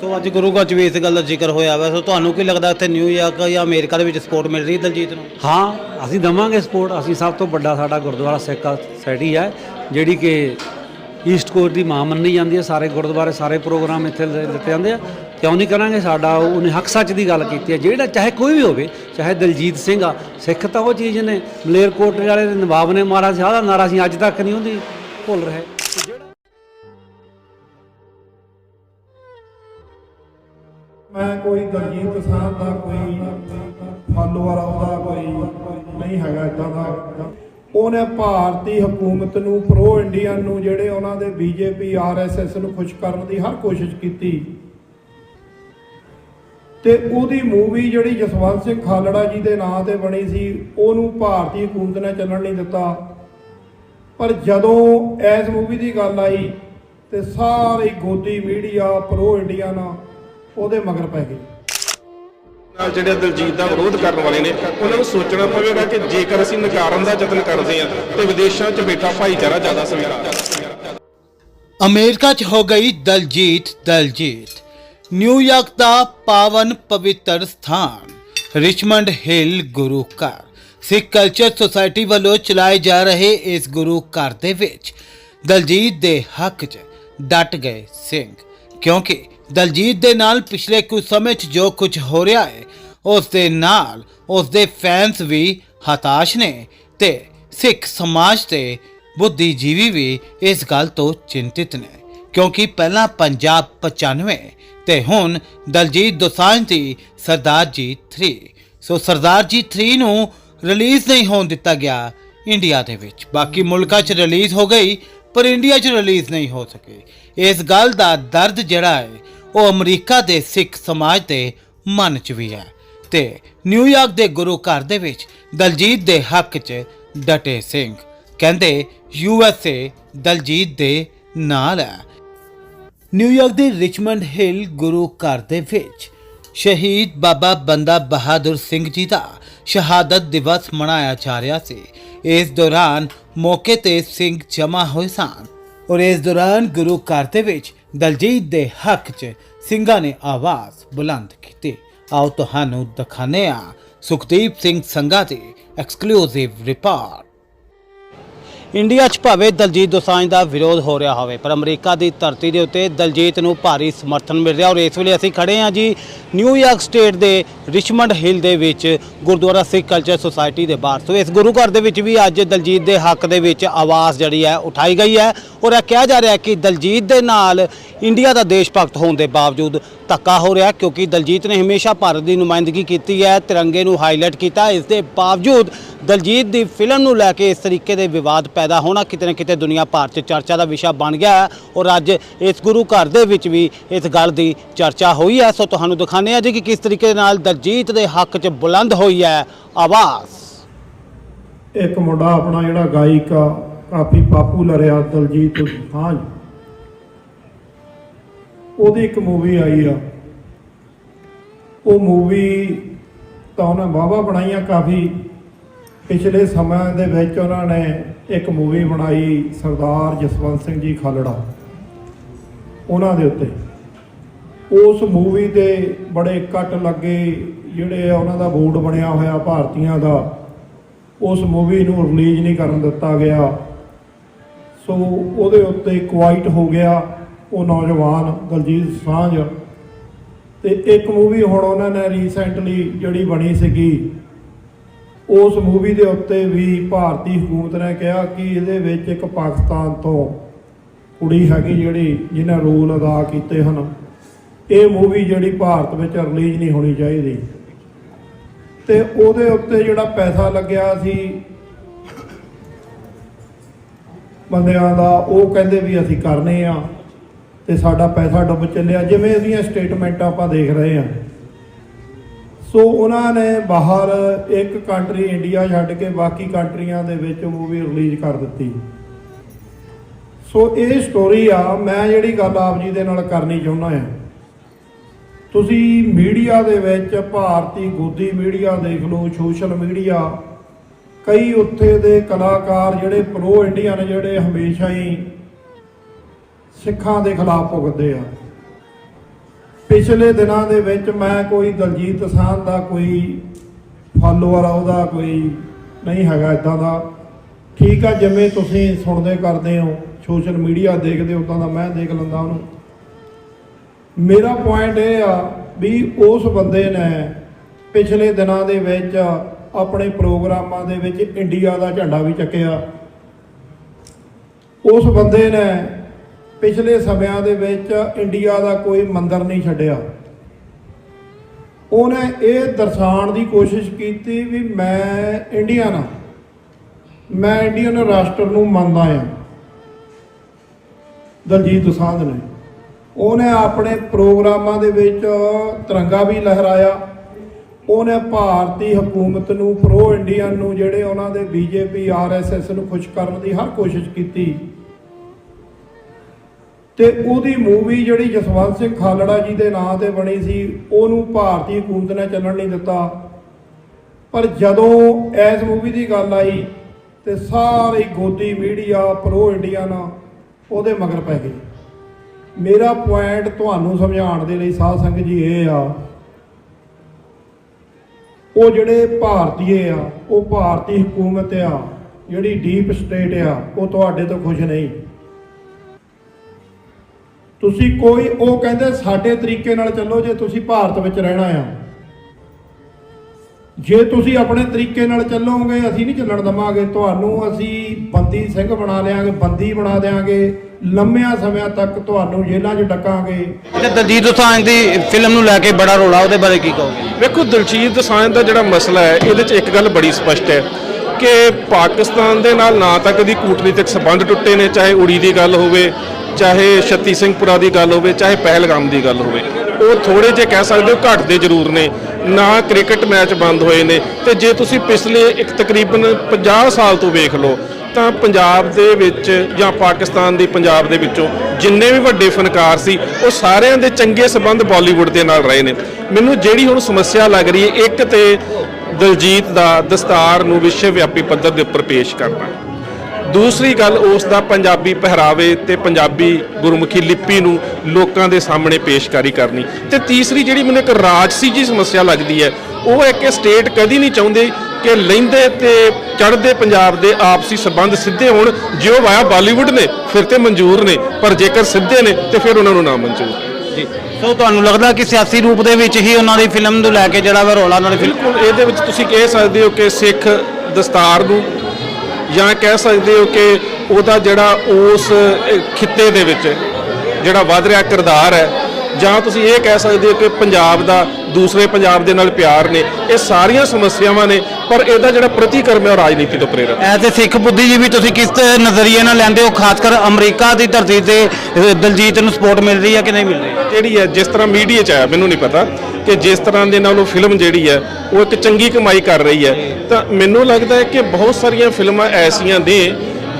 ਸੋ ਅੱਜ ਗੁਰੂ ਘਰ ਚ ਵੀ ਇਸ ਗੱਲ ਦਾ ਜ਼ਿਕਰ ਹੋਇਆ ਵਾ। ਸੋ ਤੁਹਾਨੂੰ ਕੀ ਲੱਗਦਾ ਇੱਥੇ ਨਿਊਯਾਰਕ ਜਾਂ ਅਮਰੀਕਾ ਦੇ ਵਿੱਚ ਸਪੋਰਟ ਮਿਲ ਰਹੀ ਹੈ ਦਲਜੀਤ ਨੂੰ? ਹਾਂ, ਅਸੀਂ ਦਵਾਂਗੇ ਸਪੋਰਟ ਅਸੀਂ ਸਭ ਤੋਂ ਵੱਡਾ ਸਾਡਾ ਗੁਰਦੁਆਰਾ ਸਿੱਖ ਸੋਸਾਇਟੀ ਹੈ ਜਿਹੜੀ ਕਿ ਈਸਟ ਕੋਸਟ ਦੀ ਮਾਂ ਮੰਨੀ ਜਾਂਦੀ ਹੈ ਸਾਰੇ ਗੁਰਦੁਆਰੇ, ਸਾਰੇ ਪ੍ਰੋਗਰਾਮ ਇੱਥੇ ਦਿੱਤੇ ਜਾਂਦੇ ਆ। ਕਿਉਂ ਨਹੀਂ ਕਰਾਂਗੇ? ਸਾਡਾ ਉਹਨੇ ਹੱਕ ਸੱਚ ਦੀ ਗੱਲ ਕੀਤੀ ਹੈ ਜਿਹੜਾ ਚਾਹੇ ਕੋਈ ਵੀ ਹੋਵੇ, ਚਾਹੇ ਦਲਜੀਤ ਸਿੰਘ ਆ, ਸਿੱਖ ਤਾਂ ਉਹ ਚੀਜ਼ ਨੇ। ਮਲੇਰਕੋਟਲੇ ਵਾਲੇ ਦੇ ਨਵਾਬ ਨੇ ਮਾਰਾ ਸੀ ਆਦਾ ਨਾਰਾ ਸੀ, ਅੱਜ ਤੱਕ ਨਹੀਂ ਹੁੰਦੀ ਭੁੱਲ ਰਹੇ। ਮੈਂ ਕੋਈ ਦਲਜੀਤ ਸਾਹਿਬ ਦਾ ਕੋਈ ਫਾਲੋਅਰ ਉਹਦਾ ਕੋਈ ਨਹੀਂ ਹੈਗਾ ਇਦਾਂ ਦਾ। ਉਹਨੇ ਭਾਰਤੀ ਹਕੂਮਤ ਨੂੰ ਪ੍ਰੋ ਇੰਡੀਅਨ ਨੂੰ, ਜਿਹੜੇ ਉਹਨਾਂ ਦੇ ਬੀਜੇਪੀ ਆਰਐਸਐਸ ਨੂੰ ਖੁਸ਼ ਕਰਨ ਦੀ ਹਰ ਕੋਸ਼ਿਸ਼ ਕੀਤੀ। ਤੇ ਉਹਦੀ ਮੂਵੀ ਜਿਹੜੀ ਜਸਵੰਤ ਸਿੰਘ ਖਾਲੜਾ ਜੀ ਦੇ ਨਾਂ ਤੇ ਬਣੀ ਸੀ, ਉਹਨੂੰ ਭਾਰਤੀ ਹਕੂਮਤ ਨੇ ਚੱਲਣ ਨਹੀਂ ਦਿੱਤਾ। ਪਰ ਜਦੋਂ ਇਸ ਮੂਵੀ ਦੀ ਗੱਲ ਆਈ ਤੇ ਸਾਰੀ ਗੋਦੀ ਮੀਡੀਆ ਪ੍ਰੋ ਇੰਡੀਅਨ ਉਹਦੇ ਮਗਰ ਪੈ ਗਈ। ਨਾਲ ਜਿਹੜੇ ਦਿਲਜੀਤ ਦਾ ਵਿਰੋਧ ਕਰਨ ਵਾਲੇ ਨੇ ਉਹਨਾਂ ਨੂੰ ਸੋਚਣਾ ਪਵੇਗਾ ਕਿ ਜੇਕਰ ਅਸੀਂ ਨਕਾਰਨ ਦਾ ਯਤਨ ਕਰਦੇ ਹਾਂ ਤੇ ਵਿਦੇਸ਼ਾਂ 'ਚ ਬੈਠਾ ਭਾਈਚਾਰਾ ਜ਼ਿਆਦਾ ਸਵੀਕਾਰ ਅਮਰੀਕਾ 'ਚ ਹੋ ਗਈ ਦਲਜੀਤ ਦਲਜੀਤ। ਨਿਊਯਾਰਕ ਦਾ ਪਾਵਨ ਪਵਿੱਤਰ ਸਥਾਨ ਰਿਚਮੰਡ ਹਿੱਲ ਗੁਰੂ ਘਰ। ਸਿੱਖ ਕਲਚਰ ਸੁਸਾਇਟੀ ਵੱਲੋਂ ਚਲਾਏ ਜਾ ਰਹੇ ਇਸ ਗੁਰੂ ਘਰ ਦੇ ਵਿੱਚ ਦਲਜੀਤ ਦੇ ਹੱਕ 'ਚ ਡਟ ਗਏ ਸਿੰਘ ਕਿਉਂਕਿ ਦਲਜੀਤ ਦੇ ਨਾਲ ਪਿਛਲੇ ਕੁਝ ਸਮੇਂ 'ਚ ਜੋ ਕੁਝ ਹੋ ਰਿਹਾ ਹੈ, ਉਸ ਦੇ ਨਾਲ ਉਸ ਦੇ ਫੈਨਸ ਵੀ ਹਤਾਸ਼ ਨੇ ਤੇ ਸਿੱਖ ਸਮਾਜ ਤੇ ਬੁੱਧੀਜੀਵੀ ਵੀ ਇਸ ਗੱਲ ਤੋਂ ਚਿੰਤਿਤ ਨੇ। ਕਿਉਂਕਿ ਪਹਿਲਾਂ ਪੰਜਾਬ 95 ਤੇ ਹੁਣ ਦਲਜੀਤ ਦੋਸਾਂਝ ਦੀ ਸਰਦਾਰ ਜੀ 3 ਸੋ ਸਰਦਾਰ ਜੀ 3 ਨੂੰ ਰਿਲੀਜ਼ ਨਹੀਂ ਹੋਣ ਦਿੱਤਾ ਗਿਆ ਇੰਡੀਆ ਦੇ ਵਿੱਚ। ਬਾਕੀ ਮੁਲਕਾਂ 'ਚ ਰਿਲੀਜ਼ ਹੋ ਗਈ, ਪਰ ਇੰਡੀਆ 'ਚ ਰਿਲੀਜ਼ ਨਹੀਂ ਹੋ ਸਕੀ। ਇਸ ਗੱਲ ਦਾ ਦਰਦ ਜਿਹੜਾ ਹੈ ਉਹ ਅਮਰੀਕਾ ਦੇ ਸਿੱਖ ਸਮਾਜ ਦੇ ਮਨ 'ਚ ਵੀ ਹੈ ਤੇ ਨਿਊਯਾਰਕ ਦੇ ਗੁਰੂ ਘਰ ਦੇ ਵਿੱਚ ਦਲਜੀਤ ਦੇ ਹੱਕ 'ਚ ਡਟੇ ਸਿੰਘ। ਕਹਿੰਦੇ, ਯੂ ਐਸ ਏ ਦਲਜੀਤ ਦੇ ਨਾਲ ਹੈ। ਨਿਊਯਾਰਕ ਦੇ ਰਿਚਮੰਡ ਹਿੱਲ ਗੁਰੂ ਘਰ ਦੇ ਵਿੱਚ ਸ਼ਹੀਦ ਬਾਬਾ ਬੰਦਾ ਬਹਾਦਰ ਸਿੰਘ ਜੀ ਦਾ ਸ਼ਹਾਦਤ ਦਿਵਸ ਮਨਾਇਆ ਜਾ ਰਿਹਾ ਸੀ। ਇਸ ਦੌਰਾਨ ਮੌਕੇ ਤੇ ਸਿੰਘ ਜਮਾ ਹੋਏ ਸਨ ਔਰ ਇਸ ਦੌਰਾਨ ਗੁਰੂ ਘਰ ਦੇ ਵਿੱਚ ਦਲਜੀਤ ਦੇ ਹੱਕ 'ਚ ਸਿੰਘਾਂ ਨੇ ਆਵਾਜ਼ ਬੁਲੰਦ ਕੀਤੀ। ਆਓ ਤੁਹਾਨੂੰ ਦਿਖਾਉਂਦੇ ਹਾਂ ਸੁਖਦੀਪ ਸਿੰਘ ਸੰਘਾ ਦੀ ਐਕਸਕਲੂਸਿਵ ਰਿਪੋਰਟ ਇੰਡੀਆ 'ਚ ਭਾਵੇਂ ਦਲਜੀਤ ਦੋਸਾਂਝ ਦਾ ਵਿਰੋਧ ਹੋ ਰਿਹਾ ਹੋਵੇ, ਪਰ ਅਮਰੀਕਾ ਦੀ ਧਰਤੀ ਦੇ ਉੱਤੇ ਦਲਜੀਤ ਨੂੰ ਭਾਰੀ ਸਮਰਥਨ ਮਿਲ ਰਿਹਾ ਔਰ ਇਸ ਵੇਲੇ ਅਸੀਂ ਖੜੇ ਹਾਂ ਜੀ ਨਿਊਯਾਰਕ ਸਟੇਟ ਦੇ ਰਿਚਮੰਡ ਹਿੱਲ ਦੇ ਵਿੱਚ, ਗੁਰਦੁਆਰਾ ਸਿੱਖ ਕਲਚਰ ਸੁਸਾਇਟੀ ਦੇ ਬਾਹਰ। ਸੋ ਇਸ ਗੁਰੂ ਘਰ ਦੇ ਵਿੱਚ ਵੀ ਅੱਜ ਦਲਜੀਤ ਦੇ ਹੱਕ ਦੇ ਵਿੱਚ ਆਵਾਜ਼ ਜਿਹੜੀ ਹੈ, ਉਠਾਈ ਗਈ ਹੈ। ਔਰ ਇਹ ਕਿਹਾ ਜਾ ਰਿਹਾ ਕਿ ਦਲਜੀਤ ਦੇ ਨਾਲ ਇੰਡੀਆ ਦਾ ਦੇਸ਼ ਭਗਤ ਹੋਣ ਦੇ ਬਾਵਜੂਦ ਧੱਕਾ ਹੋ ਰਿਹਾ ਕਿਉਂਕਿ ਦਲਜੀਤ ਨੇ ਹਮੇਸ਼ਾ ਭਾਰਤ ਦੀ ਨੁਮਾਇੰਦਗੀ ਕੀਤੀ ਹੈ, ਤਿਰੰਗੇ ਨੂੰ ਹਾਈਲਾਈਟ ਕੀਤਾ। ਇਸ ਦੇ ਬਾਵਜੂਦ ਦਲਜੀਤ ਦੀ ਫਿਲਮ ਨੂੰ ਲੈ ਕੇ ਇਸ ਤਰੀਕੇ ਦੇ ਵਿਵਾਦ ਪੈਦਾ ਹੋਣਾ ਕਿਤੇ ਨਾ ਕਿਤੇ ਦੁਨੀਆ ਭਰ 'ਚ ਚਰਚਾ ਦਾ ਵਿਸ਼ਾ ਬਣ ਗਿਆ ਹੈ ਔਰ ਅੱਜ ਇਸ ਗੁਰੂ ਘਰ ਦੇ ਵਿੱਚ ਵੀ ਇਸ ਗੱਲ ਦੀ ਚਰਚਾ ਹੋਈ ਹੈ। ਸੋ ਤੁਹਾਨੂੰ ਦਿਖਾਉਂਦੇ ਹਾਂ ਜੀ ਕਿ ਕਿਸ ਤਰੀਕੇ ਦੇ ਨਾਲ ਦਲਜੀਤ ਦੇ ਹੱਕ 'ਚ ਬੁਲੰਦ ਹੋਈ ਹੈ ਆਵਾਜ਼। ਇੱਕ ਮੁੰਡਾ ਆਪਣਾ ਜਿਹੜਾ ਗਾਇਕ ਆ ਕਾਫੀ ਪਾਪੂਲਰ ਆ ਦਲਜੀਤ ਦੋਸਾਂਝ ਉਹਦੀ ਇੱਕ ਮੂਵੀ ਆਈ ਆ। ਉਹ ਮੂਵੀ ਤਾਂ ਉਹਨਾਂ ਵਾਹਵਾ ਬਣਾਈਆਂ ਕਾਫੀ। ਪਿਛਲੇ ਸਮੇਂ ਦੇ ਵਿੱਚ ਉਹਨਾਂ ਨੇ ਇੱਕ ਮੂਵੀ ਬਣਾਈ ਸਰਦਾਰ ਜਸਵੰਤ ਸਿੰਘ ਜੀ ਖਾਲੜਾ। ਉਹਨਾਂ ਦੇ ਉੱਤੇ। ਉਸ ਮੂਵੀ ਤੇ ਬੜੇ ਕੱਟ ਲੱਗੇ ਜਿਹੜੇ ਉਹਨਾਂ ਦਾ ਬੋਰਡ ਬਣਿਆ ਹੋਇਆ ਭਾਰਤੀਆਂ ਦਾ। ਉਸ ਮੂਵੀ ਨੂੰ ਰਿਲੀਜ਼ ਨਹੀਂ ਕਰਨ ਦਿੱਤਾ ਗਿਆ। ਸੋ ਉਹਦੇ ਉੱਤੇ ਕੁਆਇਟ ਹੋ ਗਿਆ, ਉਹ ਨੌਜਵਾਨ ਦਲਜੀਤ ਸਾਂਝ। ਤੇ ਇੱਕ ਮੂਵੀ ਹੁਣ ਉਹਨਾਂ ਨੇ ਰੀਸੈਂਟਲੀ ਜਿਹੜੀ ਬਣੀ ਸੀਗੀ, ਉਸ ਮੂਵੀ ਦੇ ਉੱਤੇ ਵੀ ਭਾਰਤੀ ਹਕੂਮਤ ਨੇ ਕਿਹਾ ਕਿ ਇਹਦੇ ਵਿੱਚ ਇੱਕ ਪਾਕਿਸਤਾਨ ਤੋਂ ਕੁੜੀ ਹੈਗੀ ਜਿਹੜੀ, ਜਿਹਨੇ ਰੋਲ ਅਦਾ ਕੀਤੇ ਹਨ। ਇਹ ਮੂਵੀ ਜਿਹੜੀ ਭਾਰਤ ਵਿੱਚ ਰਿਲੀਜ਼ ਨਹੀਂ ਹੋਣੀ ਚਾਹੀਦੀ। ਤੇ ਉਹਦੇ ਉੱਤੇ ਜਿਹੜਾ ਪੈਸਾ ਲੱਗਿਆ ਸੀ ਬੰਦਿਆਂ ਦਾ, ਉਹ ਕਹਿੰਦੇ ਵੀ ਅਸੀਂ ਕਰਨੇ ਆ ਤੇ ਸਾਡਾ ਪੈਸਾ ਡੁੱਬ ਚੱਲਿਆ। ਜਿਵੇਂ ਇਹਦੀਆਂ ਸਟੇਟਮੈਂਟਾਂ ਆਪਾਂ ਦੇਖ ਰਹੇ ਆ। ਸੋ ਉਹਨਾਂ ਨੇ ਬਾਹਰ ਇੱਕ ਕੰਟਰੀ ਇੰਡੀਆ ਛੱਡ ਕੇ ਬਾਕੀ ਕੰਟਰੀਆਂ ਦੇ ਵਿੱਚ ਮੂਵੀ ਰਿਲੀਜ਼ ਕਰ ਦਿੱਤੀ। ਸੋ ਇਹ ਸਟੋਰੀ ਆ, ਮੈਂ ਜਿਹੜੀ ਗੱਲ ਆਪ ਜੀ ਦੇ ਨਾਲ ਕਰਨੀ ਚਾਹੁੰਦਾ ਆ। ਤੁਸੀਂ ਮੀਡੀਆ ਦੇ ਵਿੱਚ ਭਾਰਤੀ ਗੋਦੀ ਮੀਡੀਆ ਦੇਖ ਲਓ ਸੋਸ਼ਲ ਮੀਡੀਆ ਕਈ ਉੱਥੇ ਦੇ ਕਲਾਕਾਰ ਜਿਹੜੇ ਪ੍ਰੋ ਇੰਡੀਅਨ ਜਿਹੜੇ ਹਮੇਸ਼ਾ ਹੀ ਸਿੱਖਾਂ ਦੇ ਖਿਲਾਫ ਭੁਗਤਦੇ ਆ। ਪਿਛਲੇ ਦਿਨਾਂ ਦੇ ਵਿੱਚ ਮੈਂ ਕੋਈ ਦਲਜੀਤ ਦਸਾਂਝ ਦਾ ਕੋਈ ਫਾਲੋਅਰ ਆ, ਉਹਦਾ ਕੋਈ ਨਹੀਂ ਹੈਗਾ ਇਦਾਂ ਦਾ। ਠੀਕ ਆ, ਜਿਵੇਂ ਤੁਸੀਂ ਸੁਣਦੇ ਕਰਦੇ ਹੋ ਸੋਸ਼ਲ ਮੀਡੀਆ ਦੇਖਦੇ ਹੋ ਉਦਾਂ ਦਾ ਮੈਂ ਦੇਖ ਲੈਂਦਾ ਉਹਨੂੰ। ਮੇਰਾ ਪੁਆਇੰਟ ਇਹ ਆ ਵੀ ਉਸ ਬੰਦੇ ਨੇ ਪਿਛਲੇ ਦਿਨਾਂ ਦੇ ਵਿੱਚ ਆਪਣੇ ਪ੍ਰੋਗਰਾਮਾਂ ਦੇ ਵਿੱਚ ਇੰਡੀਆ ਦਾ ਝੰਡਾ ਵੀ ਚੱਕਿਆ। ਉਸ ਬੰਦੇ ਨੇ ਪਿਛਲੇ ਸਮਿਆਂ ਦੇ ਵਿੱਚ ਇੰਡੀਆ ਦਾ ਕੋਈ ਮੰਦਰ ਨਹੀਂ ਛੱਡਿਆ। ਉਹਨੇ ਇਹ ਦਰਸਾਉਣ ਦੀ ਕੋਸ਼ਿਸ਼ ਕੀਤੀ ਵੀ ਮੈਂ ਇੰਡੀਅਨ ਆ। ਮੈਂ ਇੰਡੀਅਨ ਰਾਸ਼ਟਰ ਨੂੰ ਮੰਨਦਾ ਆ। ਦਲਜੀਤ ਦੋਸਾਂਝ ਨੇ। ਉਹਨੇ ਆਪਣੇ ਪ੍ਰੋਗਰਾਮਾਂ ਦੇ ਵਿੱਚ ਤਿਰੰਗਾ ਵੀ ਲਹਿਰਾਇਆ। ਉਹਨੇ ਭਾਰਤੀ ਹਕੂਮਤ ਨੂੰ ਪ੍ਰੋ ਇੰਡੀਅਨ ਨੂੰ ਜਿਹੜੇ ਉਹਨਾਂ ਦੇ ਬੀਜੇਪੀ ਆਰਐਸਐਸ ਨੂੰ ਖੁਸ਼ ਕਰਨ ਦੀ ਹਰ ਕੋਸ਼ਿਸ਼ ਕੀਤੀ। ਤੇ ਉਹਦੀ ਮੂਵੀ ਜਿਹੜੀ ਜਸਵੰਤ ਸਿੰਘ ਖਾਲੜਾ ਜੀ ਦੇ ਨਾਂ ਤੇ ਬਣੀ ਸੀ, ਉਹਨੂੰ ਭਾਰਤੀ ਹਕੂਮਤ ਨੇ ਚੱਲਣ ਨਹੀਂ ਦਿੱਤਾ। ਪਰ ਜਦੋਂ ਇਸ ਮੂਵੀ ਦੀ ਗੱਲ ਆਈ ਤੇ ਸਾਰੀ ਗੋਦੀ ਮੀਡੀਆ ਪ੍ਰੋ ਇੰਡੀਅਨ ਉਹਦੇ ਮਗਰ ਪੈ ਗਈ। ਮੇਰਾ ਪੁਆਇੰਟ ਤੁਹਾਨੂੰ ਸਮਝਾਉਣ ਦੇ ਲਈ ਸਾਧ ਸੰਗਤ ਜੀ ਇਹ ਆ ਉਹ ਜਿਹੜੇ ਭਾਰਤੀਏ ਆ, ਉਹ ਭਾਰਤੀ ਹਕੂਮਤ ਆ, ਜਿਹੜੀ ਡੀਪ ਸਟੇਟ ਆ, ਉਹ ਤੁਹਾਡੇ ਤੋਂ ਖੁਸ਼ ਨਹੀਂ। ਤੁਸੀਂ ਕੋਈ, ਉਹ ਕਹਿੰਦੇ ਸਾਡੇ ਤਰੀਕੇ ਨਾਲ ਚੱਲੋ ਜੇ ਤੁਸੀਂ ਭਾਰਤ ਵਿੱਚ ਰਹਿਣਾ ਆ। ਜੇ ਤੁਸੀਂ ਆਪਣੇ ਤਰੀਕੇ ਨਾਲ ਚੱਲੋਗੇ ਅਸੀਂ ਨਹੀਂ ਚੱਲਣ ਦਵਾਂਗੇ। ਤੁਹਾਨੂੰ ਅਸੀਂ ਬੰਦੀ ਸਿੰਘ ਬਣਾ ਲਿਆਂਗੇ ਬੰਦੀ ਬਣਾ ਦੇਾਂਗੇ ਲੰਮਿਆਂ ਸਮਿਆਂ ਤੱਕ ਤੁਹਾਨੂੰ ਜੇਲ੍ਹਾਂ 'ਚ ਡੱਕਾਂਗੇ। ਤੇ ਦਲਜੀਤ ਦੋਸਾਂਝ ਦੀ ਫਿਲਮ ਨੂੰ ਲੈ ਕੇ ਬੜਾ ਰੋਲਾ ਉਹਦੇ ਬਾਰੇ ਕੀ ਕਹੋਗੇ? ਵੇਖੋ ਦਿਲਜੀਤ ਦੋਸਾਂਝ ਦਾ ਜਿਹੜਾ ਮਸਲਾ ਹੈ ਇਹਦੇ 'ਚ ਇੱਕ ਗੱਲ ਬੜੀ ਸਪਸ਼ਟ ਹੈ ਕਿ ਪਾਕਿਸਤਾਨ ਦੇ ਨਾਲ ਨਾ ਤਾਂ ਕਦੀ ਕੂਟਨੀਤਿਕ ਸਬੰਧ ਟੁੱਟੇ ਨੇ ਚਾਹੇ ਉੜੀ ਦੀ ਗੱਲ ਹੋਵੇ ਚਾਹੇ ਛੱਤੀ ਸਿੰਘਪੁਰਾ ਦੀ ਗੱਲ ਹੋਵੇ ਚਾਹੇ ਪਹਿਲਗਾਮ ਦੀ ਗੱਲ ਹੋਵੇ। ਉਹ ਥੋੜੇ ਜੇ ਕਹਿ ਸਕਦੇ ਹੋ ਘਟਦੇ ਜ਼ਰੂਰ ਨੇ। ਨਾ ਕ੍ਰਿਕਟ ਮੈਚ ਬੰਦ ਹੋਏ ਨੇ। ਤੇ ਜੇ ਤੁਸੀਂ ਪਿਛਲੇ ਇੱਕ ਤਕਰੀਬਨ 50 ਸਾਲ ਤੋਂ ਵੇਖ ਲਓ, ਤਾਂ ਪੰਜਾਬ ਦੇ ਵਿੱਚ ਜਾਂ ਪਾਕਿਸਤਾਨ ਦੀ ਪੰਜਾਬ ਦੇ ਵਿੱਚੋਂ ਜਿੰਨੇ ਵੀ ਵੱਡੇ ਫਨਕਾਰ ਸੀ, ਉਹ ਸਾਰਿਆਂ ਦੇ ਚੰਗੇ ਸਬੰਧ ਬਾਲੀਵੁੱਡ ਦੇ ਨਾਲ ਰਹੇ ਨੇ। ਮੈਨੂੰ ਜਿਹੜੀ ਹੁਣ ਸਮੱਸਿਆ ਲੱਗ ਰਹੀ ਹੈ, ਇੱਕ ਤੇ ਦਲਜੀਤ ਦਾ ਦਸਤਾਰ ਨੂੰ ਵਿਸ਼ਵ ਵਿਆਪੀ ਪੱਧਰ ਦੇ ਉੱਪਰ ਪੇਸ਼ ਕਰਨਾ। ਦੂਸਰੀ ਗੱਲ ਉਸ ਦਾ ਪੰਜਾਬੀ ਪਹਿਰਾਵੇ ਤੇ ਪੰਜਾਬੀ ਗੁਰਮੁਖੀ ਲਿਪੀ ਨੂੰ ਲੋਕਾਂ ਦੇ ਸਾਹਮਣੇ ਪੇਸ਼ਕਾਰੀ ਕਰਨੀ। ਤੇ ਤੀਸਰੀ ਜਿਹੜੀ ਮੈਨੂੰ ਇੱਕ ਰਾਜਸੀ ਜੀ ਸਮੱਸਿਆ ਲੱਗਦੀ ਹੈ ਉਹ ਹੈ ਕਿ ਸਟੇਟ ਕਦੀ ਨਹੀਂ ਚਾਹੁੰਦੇ ਕਿ ਲੈਂਦੇ ਤੇ ਚੜ੍ਹਦੇ ਪੰਜਾਬ ਦੇ ਆਪਸੀ ਸਬੰਧ ਸਿੱਧੇ ਹੋਣ ਜੇ ਉਹ ਵਾਇਆ ਬਾਲੀਵੁੱਡ ਨੇ ਫਿਰ ਤੇ ਮਨਜ਼ੂਰ ਨੇ ਪਰ ਜੇਕਰ ਸਿੱਧੇ ਨੇ ਤੇ ਫਿਰ ਉਹਨਾਂ ਨੂੰ ਨਾ ਮਨਜ਼ੂਰ। ਜੀ ਸੋ ਤੁਹਾਨੂੰ ਲੱਗਦਾ ਕਿ ਸਿਆਸੀ ਰੂਪ ਦੇ ਵਿੱਚ ਹੀ ਉਹਨਾਂ ਦੀ ਫਿਲਮ ਨੂੰ ਲੈ ਕੇ ਜਿਹੜਾ ਵਾ ਰੋਲਾ ਫਿਲਮ ਬਿਲਕੁਲ ਇਹਦੇ ਵਿੱਚ ਤੁਸੀਂ ਕਹਿ ਸਕਦੇ ਹੋ ਕਿ ਸਿੱਖ ਦਸਤਾਰ ਨੂੰ ਜਾਂ ਕਹਿ ਸਕਦੇ ਹੋ ਕਿ ਉਹਦਾ ਜਿਹੜਾ ਉਸ ਖਿੱਤੇ ਦੇ ਵਿੱਚ ਜਿਹੜਾ ਵੱਧ ਰਿਹਾ ਕਿਰਦਾਰ ਹੈ ਜਾਂ ਤੁਸੀਂ ਇਹ ਕਹਿ ਸਕਦੇ ਹੋ ਕਿ ਪੰਜਾਬ ਦਾ ਦੂਸਰੇ ਪੰਜਾਬ ਦੇ ਨਾਲ ਪਿਆਰ ਨੇ ਇਹ ਸਾਰੀਆਂ ਸਮੱਸਿਆਵਾਂ ਨੇ ਪਰ ਇਹਦਾ ਜਿਹੜਾ ਪ੍ਰਤੀਕਰਮ ਹੈ ਉਹ ਰਾਜਨੀਤੀ ਤੋਂ ਪ੍ਰੇਰਿਤ। ਐਜ਼ ਅ ਸਿੱਖ ਬੁੱਧੀਜੀਵੀ ਤੁਸੀਂ ਕਿਸ ਨਜ਼ਰੀਏ ਨਾਲ ਲੈਂਦੇ ਹੋ ਖਾਸ ਕਰ ਅਮਰੀਕਾ ਦੀ ਧਰਤੀ ਤੇ ਦਲਜੀਤ ਨੂੰ ਸਪੋਰਟ ਮਿਲ ਰਹੀ ਹੈ ਕਿ ਨਹੀਂ ਮਿਲ ਰਹੀ ਜਿਹੜੀ ਹੈ ਜਿਸ ਤਰ੍ਹਾਂ ਮੀਡੀਆ 'ਚ ਆਇਆ ਮੈਨੂੰ ਨਹੀਂ ਪਤਾ ਕਿ ਜਿਸ ਤਰ੍ਹਾਂ ਦੇ ਨਾਲ ਉਹ ਫਿਲਮ ਜਿਹੜੀ ਹੈ ਉਹ ਇੱਕ ਚੰਗੀ ਕਮਾਈ ਕਰ ਰਹੀ ਹੈ ਤਾਂ ਮੈਨੂੰ ਲੱਗਦਾ ਹੈ ਕਿ ਬਹੁਤ ਸਾਰੀਆਂ ਫਿਲਮਾਂ ਐਸੀਆਂ ਨੇ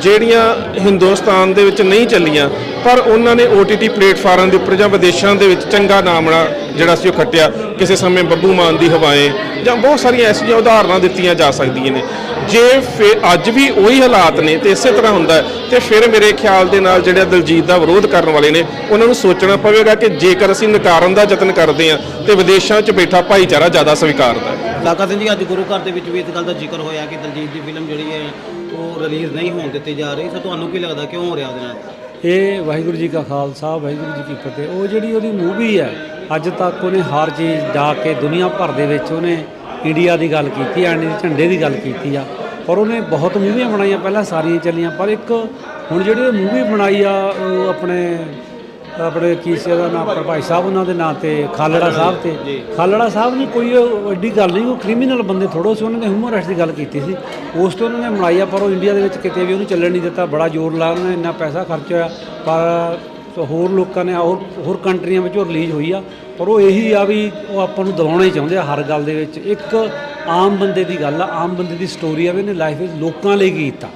ਜਿਹੜੀਆਂ ਹਿੰਦੁਸਤਾਨ ਦੇ ਵਿੱਚ ਨਹੀਂ ਚੱਲੀਆਂ ਪਰ ਉਹਨਾਂ ਨੇ OTT ਪਲੇਟਫਾਰਮ ਦੇ ਉੱਪਰ ਜਾਂ ਵਿਦੇਸ਼ਾਂ ਦੇ ਵਿੱਚ ਚੰਗਾ ਨਾਮਣਾ ਜਿਹੜਾ ਸੀ ਉਹ ਖੱਟਿਆ ਕਿਸੇ ਸਮੇਂ ਬੱਬੂ ਮਾਨ ਦੀ ਹਵਾਏ ਜਾਂ ਬਹੁਤ ਸਾਰੀਆਂ ਐਸੀਆਂ ਉਦਾਹਰਨਾਂ ਦਿੱਤੀਆਂ ਜਾ ਸਕਦੀਆਂ ਨੇ। ਜੇ ਫਿਰ ਅੱਜ ਵੀ ਉਹੀ ਹਾਲਾਤ ਨੇ ਤੇ ਇਸੇ ਤਰ੍ਹਾਂ ਹੁੰਦਾ ਹੈ, ਤੇ ਫਿਰ ਮੇਰੇ ਖਿਆਲ ਦੇ ਨਾਲ ਜਿਹੜੇ ਦਲਜੀਤ ਦਾ ਵਿਰੋਧ ਕਰਨ ਵਾਲੇ ਨੇ ਉਹਨਾਂ ਨੂੰ ਸੋਚਣਾ ਪਵੇਗਾ ਕਿ ਜੇਕਰ ਅਸੀਂ ਨਕਾਰਨ ਦਾ ਯਤਨ ਕਰਦੇ ਹਾਂ ਤੇ ਵਿਦੇਸ਼ਾਂ 'ਚ ਬੈਠਾ ਭਾਈਚਾਰਾ ਜ਼ਿਆਦਾ ਸਵੀਕਾਰਦਾ ਹੈ। ਲਾਕਾ ਸਿੰਘ ਜੀ ਅੱਜ ਗੁਰੂ ਘਰ ਦੇ ਵਿੱਚ ਵੀ ਇਸ ਗੱਲ ਦਾ ਜ਼ਿਕਰ ਹੋਇਆ ਕਿ ਦਲਜੀਤ ਦੀ ਫਿਲਮ ਜਿਹੜੀ ਹੈ ਉਹ ਰਿਲੀਜ਼ ਨਹੀਂ ਹੋਣ ਦਿੱਤੀ ਜਾ ਰਹੀ। ਸੋ ਤੁਹਾਨੂੰ ਕੀ ਲੱਗਦਾ, ਕਿਉਂ ਹੋ ਰਿਹਾ ਉਹਦੇ ਨਾਲ? ਇਹ ਵਾਹਿਗੁਰੂ ਜੀ ਕਾ ਖਾਲਸਾ, ਵਾਹਿਗੁਰੂ ਜੀ ਕੀ ਫਤਿਹ। ਉਹ ਜਿਹੜੀ ਉਹਦੀ ਮੂਵੀ ਹੈ, ਅੱਜ ਤੱਕ ਉਹਨੇ ਹਰ ਚੀਜ਼ ਜਾ ਕੇ ਦੁਨੀਆ ਭਰ ਦੇ ਵਿੱਚ ਉਹਨੇ ਇੰਡੀਆ ਦੀ ਗੱਲ ਕੀਤੀ ਆ ਇੰਡੀਆ ਦੇ ਝੰਡੇ ਦੀ ਗੱਲ ਕੀਤੀ ਆ। ਪਰ ਉਹਨੇ ਬਹੁਤ ਮੂਵੀਆਂ ਬਣਾਈਆਂ, ਪਹਿਲਾਂ ਸਾਰੀਆਂ ਚੱਲੀਆਂ, ਪਰ ਇੱਕ ਹੁਣ ਜਿਹੜੀ ਉਹ ਮੂਵੀ ਬਣਾਈ ਆ, ਉਹ ਆਪਣੇ ਆਪਣੇ ਕੀ ਸੀ ਉਹਦਾ ਨਾਮ ਆਪਣੇ ਭਾਈ ਸਾਹਿਬ ਉਹਨਾਂ ਦੇ ਨਾਂ ਤੇ ਖਾਲੜਾ ਸਾਹਿਬ ਤੇ। ਖਾਲੜਾ ਸਾਹਿਬ ਨੇ ਕੋਈ ਐਡੀ ਗੱਲ ਨਹੀਂ ਉਹ ਕ੍ਰਿਮੀਨਲ ਬੰਦੇ ਥੋੜੋ ਸੀ ਉਹਨਾਂ ਨੇ ਹਿਊਮਨ ਰਾਈਟਸ ਦੀ ਗੱਲ ਕੀਤੀ ਸੀ। ਉਸ ਤੋਂ ਉਹਨਾਂ ਨੇ ਬਣਾਈ ਆ ਪਰ ਉਹ ਇੰਡੀਆ ਦੇ ਵਿੱਚ ਕਿਤੇ ਵੀ ਉਹਨੂੰ ਚੱਲਣ ਨਹੀਂ ਦਿੱਤਾ ਬੜਾ ਜ਼ੋਰ ਲਾਇਆ ਉਹਨਾਂ ਨੇ ਇੰਨਾ ਪੈਸਾ ਖਰਚ ਹੋਇਆ। ਪਰ ਹੋਰ ਲੋਕਾਂ ਨੇ ਹੋਰ ਹੋਰ ਕੰਟਰੀਆਂ ਵਿੱਚ ਉਹ ਰਿਲੀਜ਼ ਹੋਈ ਆ। ਪਰ ਉਹ ਇਹੀ ਆ ਵੀ ਉਹ ਆਪਾਂ ਨੂੰ ਦਬਾਉਣਾ ਹੀ ਚਾਹੁੰਦੇ ਆ ਹਰ ਗੱਲ ਦੇ ਵਿੱਚ। ਇੱਕ ਆਮ ਬੰਦੇ ਦੀ ਗੱਲ ਆ ਆਮ ਬੰਦੇ ਦੀ ਸਟੋਰੀ ਆ ਵੀ ਇਹਨੇ ਲਾਈਫ ਵਿੱਚ ਲੋਕਾਂ ਲਈ ਕੀਤਾ।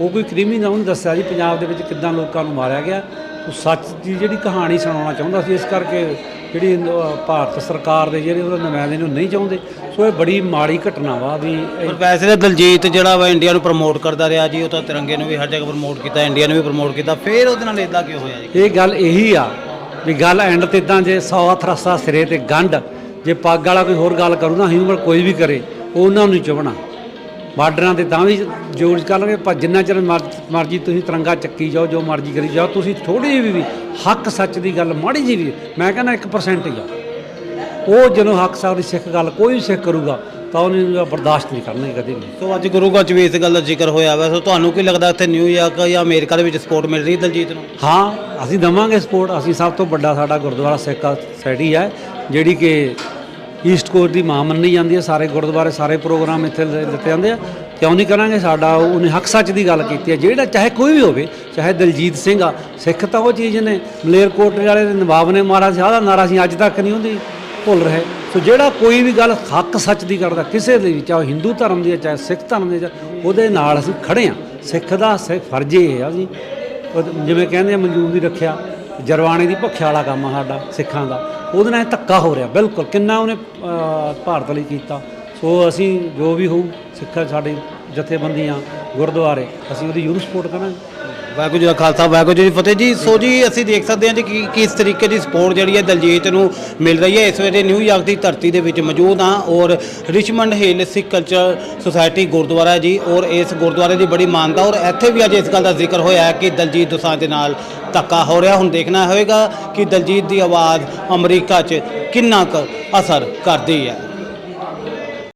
ਉਹ ਕੋਈ ਕ੍ਰਿਮੀਨਲ ਉਹਨੇ ਦੱਸਿਆ ਜੀ ਪੰਜਾਬ ਦੇ ਵਿੱਚ ਕਿੱਦਾਂ ਲੋਕਾਂ ਨੂੰ ਮਾਰਿਆ ਗਿਆ। ਉਹ ਸੱਚ ਦੀ ਜਿਹੜੀ ਕਹਾਣੀ ਸੁਣਾਉਣਾ ਚਾਹੁੰਦਾ ਸੀ ਇਸ ਕਰਕੇ ਜਿਹੜੀ ਭਾਰਤ ਸਰਕਾਰ ਦੇ ਜਿਹੜੇ ਉਹਦੇ ਨੁਮਾਇੰਦੇ ਨੂੰ ਨਹੀਂ ਚਾਹੁੰਦੇ। ਸੋ ਇਹ ਬੜੀ ਮਾੜੀ ਘਟਨਾ ਵਾ ਵੀ ਪਰ ਵੈਸੇ ਤਾਂ ਦਲਜੀਤ ਜਿਹੜਾ ਵਾ ਇੰਡੀਆ ਨੂੰ ਪ੍ਰਮੋਟ ਕਰਦਾ ਰਿਹਾ ਜੀ ਉਹ ਤਾਂ ਤਿਰੰਗੇ ਨੂੰ ਵੀ ਹਰ ਜਗ੍ਹਾ ਪ੍ਰਮੋਟ ਕੀਤਾ ਇੰਡੀਆ ਨੂੰ ਵੀ ਪ੍ਰਮੋਟ ਕੀਤਾ। ਫਿਰ ਉਹਦੇ ਨਾਲ ਇਦਾਂ ਕਿਉਂ ਹੋਇਆ ਜੀ? ਇਹ ਗੱਲ ਇਹੀ ਆ ਵੀ ਗੱਲ ਐਂਡ ਤੇ ਇਦਾਂ ਜੇ 100 ਹੱਥ ਰਸਤਾ ਸਿਰੇ ਤੇ ਗੰਢ ਜੇ ਪੱਗ ਵਾਲਾ ਕੋਈ ਹੋਰ ਗੱਲ ਕਰੂ ਨਾ ਹਿਊਮਨ ਕੋਈ ਵੀ ਕਰੇ ਉਹ ਉਹਨਾਂ ਨੂੰ ਨਹੀਂ ਚੁਭਣਾ। ਬਾਰਡਰਾਂ ਤੇ ਤਾਂ ਵੀ ਜੋੜ ਕਰਨਗੇ ਪਰ ਜਿੰਨਾ ਚਿਰ ਮਰ- ਮਰਜ਼ੀ ਤੁਸੀਂ ਤਿਰੰਗਾ ਚੱਕੀ ਜਾਓ ਜੋ ਮਰਜ਼ੀ ਕਰੀ ਜਾਓ ਤੁਸੀਂ ਥੋੜੀ ਜਿਹੀ ਵੀ ਹੱਕ ਸੱਚ ਦੀ ਗੱਲ ਮਾੜੀ ਜਿਹੀ ਵੀ ਮੈਂ ਕਹਿੰਦਾ 1% ਹੀ ਆ। ਉਹ ਜਦੋਂ ਹੱਕ ਸਾਹਿਬ ਦੀ ਸਿੱਖ ਗੱਲ ਕੋਈ ਵੀ ਸਿੱਖ ਕਰੂਗਾ ਤਾਂ ਉਹਨੂੰ ਬਰਦਾਸ਼ਤ ਨਹੀਂ ਕਰਨਗੇ ਕਦੇ ਵੀ ਸੋ ਅੱਜ ਗੁਰੂ ਘਰ ਚ ਵੀ ਇਸ ਗੱਲ ਦਾ ਜ਼ਿਕਰ ਹੋਇਆ ਵਾ ਸੋ ਤੁਹਾਨੂੰ ਕੀ ਲੱਗਦਾ ਇੱਥੇ ਨਿਊਯਾਰਕ ਜਾਂ ਅਮਰੀਕਾ ਦੇ ਵਿੱਚ ਸਪੋਰਟ ਮਿਲ ਰਹੀ ਦਲਜੀਤ ਨੂੰ? ਹਾਂ ਅਸੀਂ ਦਵਾਂਗੇ ਸਪੋਰਟ ਅਸੀਂ ਸਭ ਤੋਂ ਵੱਡਾ ਸਾਡਾ ਗੁਰਦੁਆਰਾ ਸਿੱਖ ਸੋਸਾਇਟੀ ਹੈ ਜਿਹੜੀ ਕਿ ਈਸਟ ਕੋਸਟ ਦੀ ਮਾਂ ਮੰਨੀ ਜਾਂਦੀ ਹੈ, ਸਾਰੇ ਗੁਰਦੁਆਰੇ, ਸਾਰੇ ਪ੍ਰੋਗਰਾਮ ਇੱਥੇ ਦਿੱਤੇ ਜਾਂਦੇ ਆ। ਕਿਉਂ ਨਹੀਂ ਕਰਾਂਗੇ? ਸਾਡਾ ਉਹਨੇ ਹੱਕ ਸੱਚ ਦੀ ਗੱਲ ਕੀਤੀ ਹੈ। ਜਿਹੜਾ ਚਾਹੇ ਕੋਈ ਵੀ ਹੋਵੇ, ਚਾਹੇ ਦਲਜੀਤ ਸਿੰਘ ਆ, ਸਿੱਖ ਤਾਂ ਉਹ ਚੀਜ਼ ਨੇ ਮਲੇਰਕੋਟਲੇ ਵਾਲੇ ਦੇ ਨਵਾਬ ਨੇ ਮਾਰਾ ਸੀ ਆਦਾ ਨਾਰਾ ਸੀ, ਅੱਜ ਤੱਕ ਨਹੀਂ ਹੁੰਦੀ ਭੁੱਲ ਰਹੇ। ਸੋ ਜਿਹੜਾ ਕੋਈ ਵੀ ਗੱਲ ਹੱਕ ਸੱਚ ਦੀ ਕਰਦਾ, ਕਿਸੇ ਦੇ ਵੀ, ਚਾਹੇ ਹਿੰਦੂ ਧਰਮ ਦੀ ਹੈ, ਚਾਹੇ ਸਿੱਖ ਧਰਮ ਦੀ ਉਹਦੇ ਨਾਲ ਅਸੀਂ ਖੜੇ ਆ ਸਿੱਖ ਦਾ ਸਿ- ਫਰਜ਼ ਇਹ ਆ ਜੀ। ਜਿਵੇਂ ਕਹਿੰਦੇ ਆ, ਮਨਜੂਰ ਦੀ ਰੱਖਿਆ, ਜਰਵਾਣੇ ਦੀ ਭੁੱਖਿਆ ਵਾਲਾ ਕੰਮ ਆ ਸਾਡਾ, ਸਿੱਖਾਂ ਦਾ। ਉਹਦੇ ਨਾਲ ਇਹ ਧੱਕਾ ਹੋ ਰਿਹਾ, ਬਿਲਕੁਲ। ਕਿੰਨਾ ਉਹਨੇ ਭਾਰਤ ਲਈ ਕੀਤਾ। ਸੋ ਅਸੀਂ ਜੋ ਵੀ ਹੋਊ, ਸਿੱਖ ਸਾਡੀ ਜਥੇਬੰਦੀਆਂ, ਗੁਰਦੁਆਰੇ, ਅਸੀਂ ਉਹਦੀ ਯੂਰ ਸਪੋਰਟ ਕਰਾਂਗੇ। ਵਾਹਿਗੁਰੂ ਜੀ ਦਾ ਖਾਲਸਾ, ਵਾਹਿਗੁਰੂ ਜੀ ਦੀ ਫਤਿਹ ਜੀ। ਸੋ ਜੀ, ਅਸੀਂ ਦੇਖ ਸਕਦੇ ਹਾਂ ਜੀ ਕਿ ਕਿਸ ਤਰੀਕੇ ਦੀ ਸਪੋਰਟ ਜਿਹੜੀ ਹੈ ਦਲਜੀਤ ਨੂੰ ਮਿਲ ਰਹੀ ਹੈ। ਇਸ ਵੇਲੇ ਨਿਊਯਾਰਕ ਦੀ ਧਰਤੀ ਦੇ ਵਿੱਚ ਮੌਜੂਦ ਹਾਂ ਔਰ Richmond Hill Sikh culture society gurdwara ਹੈ ਜੀ ਔਰ ਇਸ ਗੁਰਦੁਆਰੇ ਦੀ ਬੜੀ ਮਾਨਤਾ ਔਰ ਇੱਥੇ ਵੀ ਅੱਜ ਇਸ ਗੱਲ ਦਾ ਜ਼ਿਕਰ ਹੋਇਆ ਹੈ ਕਿ ਦਲਜੀਤ ਦੋਸਾਂ ਦੇ ਨਾਲ ਧੱਕਾ ਹੋ ਰਿਹਾ। ਹੁਣ ਦੇਖਣਾ ਹੋਵੇਗਾ ਕਿ ਦਲਜੀਤ ਦੀ ਆਵਾਜ਼ ਅਮਰੀਕਾ 'ਚ ਕਿੰਨਾ ਕੁ ਅਸਰ ਕਰਦੀ ਹੈ।